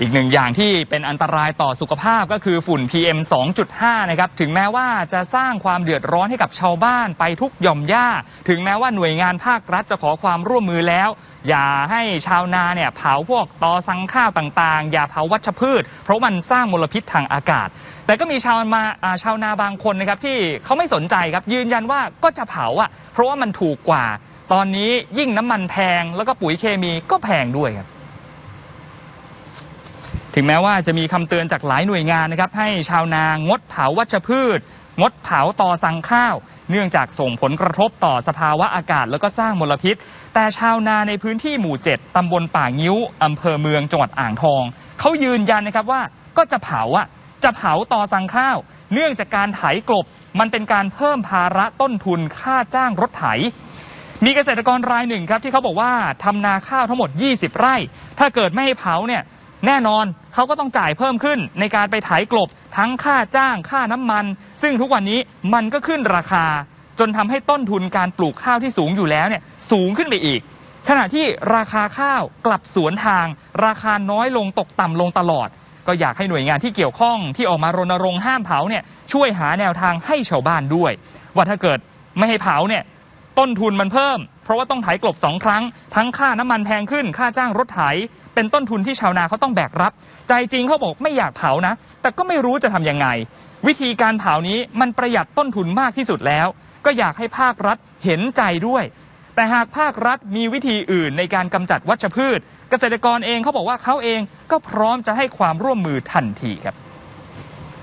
อีกหนึ่งอย่างที่เป็นอันตรายต่อสุขภาพก็คือฝุ่น PM 2.5 นะครับ ถึงแม้ว่าจะสร้างความเดือดร้อนให้กับชาวบ้านไปทุกหย่อมหญ้า ถึงแม้ว่าหน่วยงานภาครัฐจะขอความร่วมมือแล้ว อย่าให้ชาวนาเนี่ยเผาพวกตอสังข้าวต่างๆ อย่าเผาวัชพืช เพราะมันสร้างมลพิษทางอากาศ แต่ก็มีชาวมาชาวนาบางคนนะครับที่เขาไม่สนใจครับยืนยันว่าก็จะเผาอะเพราะว่ามันถูกกว่า ตอนนี้ยิ่งน้ำมันแพงแล้วก็ปุ๋ยเคมีก็แพงด้วยครับ ถึงแม้ว่าจะมีคำเตือนจากหลายหน่วยงานนะครับให้ชาวนางดเผาวัชพืช งดเผาต่อสังข้าว เนื่องจากส่งผลกระทบต่อสภาวะอากาศแล้วก็สร้างมลพิษ แต่ชาวนาในพื้นที่หมู่ 7ตำบลป่างิ้วอำเภอเมืองจังหวัดอ่างทอง เขายืนยันนะครับว่าก็จะเผาอะจะเผาต่อสังข้าว เนื่องจากการไถกลบ มันเป็นการเพิ่มภาระต้นทุนค่าจ้างรถไถ มีเกษตรกรรายหนึ่งครับที่เขาบอกว่าทำนาข้าวทั้งหมด 20 ไร่ ถ้าเกิดไม่ให้เผาเนี่ย แน่นอนเขาก็ต้องจ่ายเพิ่มขึ้นในการไปไถกลบทั้งค่าจ้างค่าน้ำมัน ซึ่งทุกวันนี้มันก็ขึ้นราคา จนทำให้ต้นทุนการปลูกข้าวที่สูงอยู่แล้วเนี่ยสูงขึ้นไปอีก ขณะที่ราคาข้าวกลับสวนทาง ราคาน้อยลงตกต่ำลงตลอด ก็อยากให้หน่วยงานที่เกี่ยวข้องที่ออกมารณรงค์ห้ามเผาเนี่ยช่วยหาแนวทางให้ชาวบ้านด้วย ว่าถ้าเกิดไม่ให้เผาเนี่ยต้นทุนมันเพิ่ม ราะว่าต้องไถกลบสองครั้ง ทั้งค่าน้ำมันแพงขึ้น ค่าจ้างรถไถ เป็นต้นทุนที่ชาวนาเขาต้องแบกรับ ใจจริงเขาบอกไม่อยากเผานะ แต่ก็ไม่รู้จะทำยังไง วิธีการเผานี้มันประหยัดต้นทุนมากที่สุดแล้ว ก็อยากให้ภาครัฐเห็นใจด้วย แต่หากภาครัฐมีวิธีอื่นในการกำจัดวัชพืช เกษตรกรเองเขาบอกว่าเขาเองก็พร้อมจะให้ความร่วมมือทันทีครับ